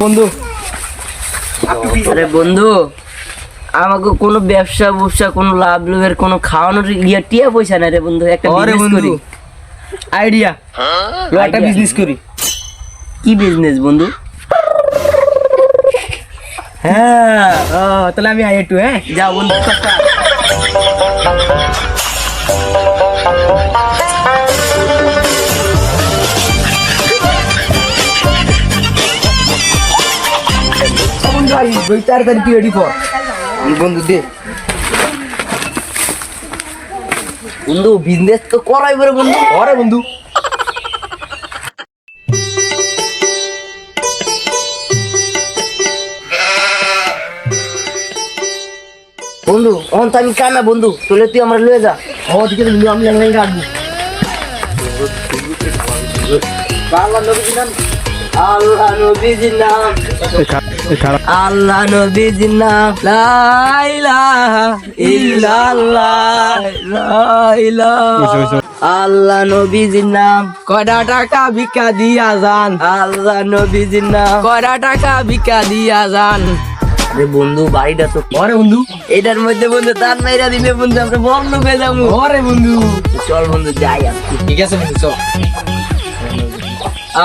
বন্ধু। আরে বন্ধু আমাকে কোনো ব্যবসা ব্যবসা কোনো লাভ লোভের কোনো খাওয়ানোর ইয়া টিয়া পয়সা নাই রে বন্ধু একটা বিজনেস করি। আইডিয়া একটা বিজনেস করি। কি বিজনেস বন্ধু? হ্যাঁ ও, তাহলে আমি আই একটু হ্যাঁ? যা বন্ধু তাড়াতাড়ি কি রেডি কর। বন্ধু দে। বন্ধু বিজনেস তো করাই বলে বন্ধু। বন্ধু। বন্ধু অন তো আমি কানা বন্ধু। তোলে তুই আমার লয়ে যা। ও ঠিক আছে বন্ধু আমি লাইন রাখব। আল্লাহ নবীজির নাম। আল্লাহ নবীজির নাম। লা ইলাহা ইল্লাল্লাহ লা ইলাহা। আল্লাহ নবীজির নাম। কয়টা টাকা ভিক্ষা দিয়া যান? আল্লাহ নবীজির নাম। টাকা ভিক্ষা দিয়া যান? আরে বন্ধু বাড়িটা তো আরে বন্ধু। এটার মধ্যে বন্ধু তার মাইরা দিলে বন্ধু আমরা বন্ধ হয়ে যাব। আরে বন্ধু। চল বন্ধু যাই ঠিক আছে বন্ধু চল।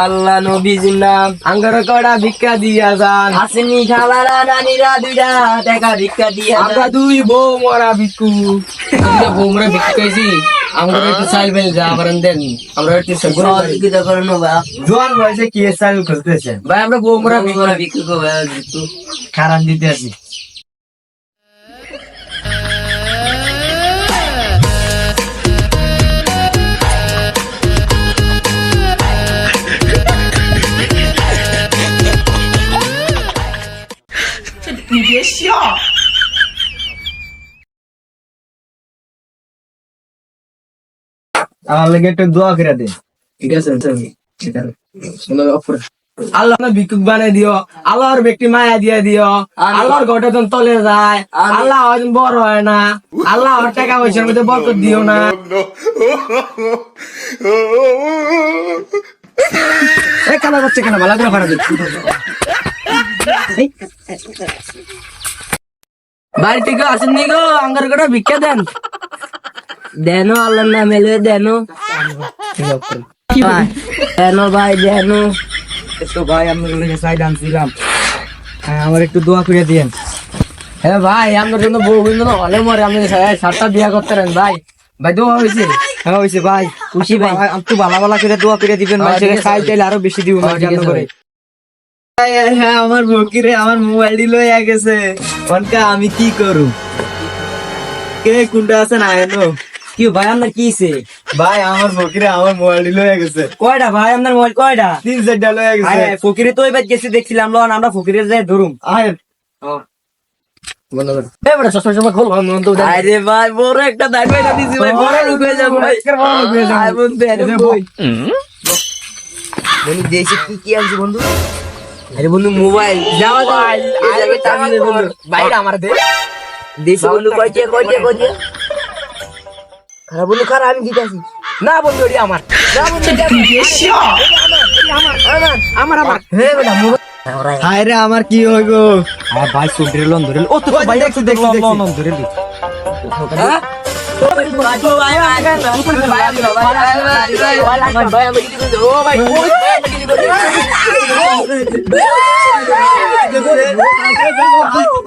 আল্লাহ নবীজির নাম। আঙ্গার কয়টা ভিক্ষা দিয়া যান। আসেনি খালারা নানিরা দুইটা টাকা ভিক্ষা দিয়ে আমরা দুই বউ মরা ভিক্ষু। আমরা বউ মরা ভিক্ষু আমরা একটু চাইল বেল যা আবার দেন আমরা একটু সহযোগিতা করে। নেব। ভাই। জোয়ান বয়সে কি চাইল খুঁজতেছে? ভাই আমরা বউ মরা ভিক্ষু বিক্রি করব ভাই, একটু। খারান দিতে আসি আমার লাগে একটু দোয়া করে দে। ঠিক আছে আল্লাহ ভিক্ষুক বানাই দিও। আল্লাহর ব্যক্তি মায়া দিয়ে দিও। আল্লাহর ঘটে যখন তলে যায়। আল্লাহ বড় হয় না। আল্লাহ টাকা পয়সার মধ্যে বরকত দিও না। কানা করছে কেন? ভালো করে বাড়ি থেকে আসেননি গো? আঙ্গার করে ভিক্ষা দেন। দেনো আল্লাহর নামে লয়ে দেনো। দেনো ভাই দেনো। তো ভাই কাছে সাইড আনছিলাম। হ্যাঁ আমার একটু দোয়া করে দিয়েন। হ্যাঁ ভাই আপনার জন্য বউ কিন্তু হলে মরে। আপনি সাতটা বিয়া করতে পারেন ভাই। ভাই দোয়া হয়েছে হ্যাঁ হয়েছে ভাই। খুশি ভাই। একটু ভালো ভালো করে দোয়া করে দিবেন ভাই। হ্যাঁ, খাই। চাইলে আরও বেশি দিব হ্যাঁ, করে। হ্যাঁ আমার বকিরে আমার মোবাইল লয়ে গেছে। আমি কি করু? কে কোনটা আছে না এনো? কি ভাই আপনার কি হইছে? ভাই আমার বকিরে আমার মোবাইল লয়ে গেছে। কয়টা ভাই আপনার মোবাইল কয়টা তিন চারটা লয়ে গেছে। ফকিরে তো এবার গেছি দেখছিলাম লন আমরা ফকিরে যাই ধরুম। আয় আরে ভাই বড় একটা দিছি ভাই বড় লোক হয়ে যাব ভাই। বন্ধু দেশে কি কি আনছি বন্ধু? আরে বন্ধু মোবাইল। যাওয়া বন্ধু। বাইরে আমার দে। দেশে বন্ধু কয়টা কয়টা কয়টা খারাপ বন্ধু খারাপ আমি জিতাছি না বন্ধু এটি আমার না বন্ধু আমার আমার আমার আমার বেটা হায় রে আমার কি হইব হ্যাঁ ভাই সুডরে লন ধরে ও তো লন লন ধরে হ্যাঁ ভাই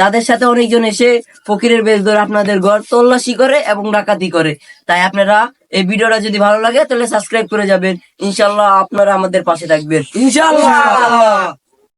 তাদের সাথে অনেকজন এসে ফকিরের বেশ ধরে আপনাদের ঘর তল্লাশি করে এবং ডাকাতি করে। তাই আপনারা এই ভিডিওটা যদি ভালো লাগে, তাহলে সাবস্ক্রাইব করে যাবেন। ইনশাল্লাহ আপনারা আমাদের পাশে থাকবেন। ইনশাআল্লাহ!